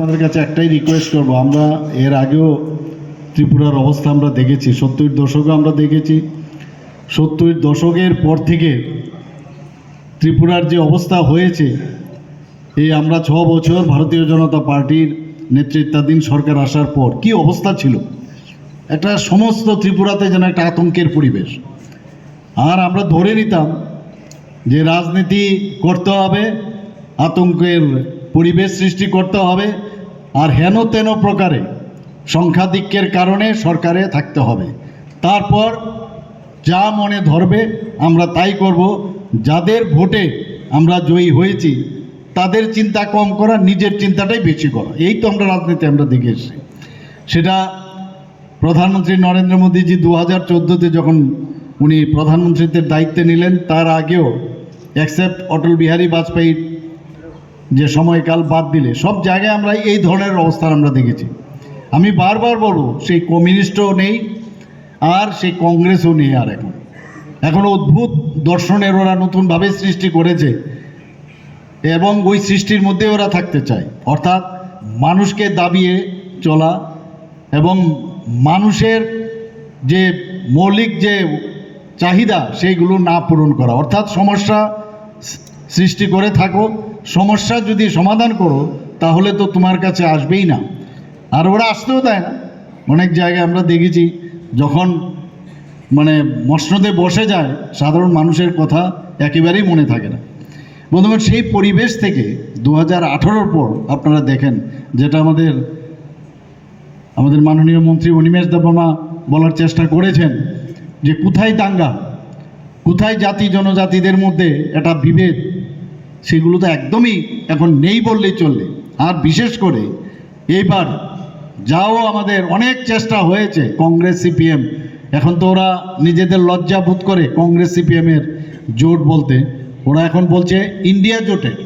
আপনাদের কাছে একটাই রিকোয়েস্ট করব, আমরা এর আগেও ত্রিপুরার অবস্থা আমরা দেখেছি, সত্তর দশকে আমরা দেখেছি। সত্তর দশকের পর থেকে ত্রিপুরার যে অবস্থা হয়েছে, এই আমরা ছ বছর ভারতীয় জনতা পার্টির নেতৃত্বাধীন সরকার আসার পর কি অবস্থা ছিল? একটা সমস্ত ত্রিপুরাতে যেন একটা আতঙ্কের পরিবেশ। আর আমরা ধরে নিতাম যে রাজনীতি করতে হবে, আতঙ্কের পরিবেশ সৃষ্টি করতে হবে আর হেন তেন প্রকারে সংখ্যাধিক্যের কারণে সরকারে থাকতে হবে। তারপর যা মনে ধরবে আমরা তাই করব। যাদের ভোটে আমরা জয়ী হয়েছি, তাদের চিন্তা কম করা, নিজের চিন্তাটাই বেশি করা। এই তো আমরা রাজনীতি আমরা দেখে এসেছি। সেটা প্রধানমন্ত্রী নরেন্দ্র মোদীজি দু হাজার চোদ্দোতে যখন উনি প্রধানমন্ত্রীদের দায়িত্বে নিলেন, তার আগেও অ্যাকসেপ্ট অটল বিহারী বাজপেয়ীর যে সময়কাল বাদ দিলে, সব জায়গায় আমরা এই ধরনের অবস্থান আমরা দেখেছি। আমি বারবার বলব, সেই কমিউনিস্টও নেই, আর সেই কংগ্রেসও নেই আর এখন। এখন অদ্ভুত দর্শনের ওরা নতুনভাবে সৃষ্টি করেছে এবং ওই সৃষ্টির মধ্যে ওরা থাকতে চায়। অর্থাৎ মানুষকে দাবিয়ে চলা এবং মানুষের যে মৌলিক যে চাহিদা, সেইগুলো না পূরণ করা। অর্থাৎ সমস্যা সৃষ্টি করে থাকো সমস্যা যদি সমাধান করো, তাহলে তো তোমার কাছে আসবেই না। আর ওরা আসতেও দেয় না। অনেক জায়গায় আমরা দেখেছি, যখন মানে মসনদে বসে যায়, সাধারণ মানুষের কথা একেবারেই মনে থাকে না। বন্ধুগণ, সেই পরিবেশ থেকে দু হাজার পর আপনারা দেখেন, যেটা আমাদের আমাদের মাননীয় মন্ত্রী অনিমেষ দেববর্মা বলার চেষ্টা করেছেন, যে কোথায় দাঙ্গা, কোথায় জাতি জনজাতিদের মধ্যে একটা বিভেদ সেগুলো তো একদমই এখন নেই বললেই চলবে। আর বিশেষ করে এইবার যাও আমাদের অনেক চেষ্টা হয়েছে কংগ্রেস সিপিএম। এখন তো ওরা নিজেদের লজ্জা বোধ করে কংগ্রেস সিপিএমের জোট বলতে। ওরা এখন বলছে ইন্ডিয়া জোটের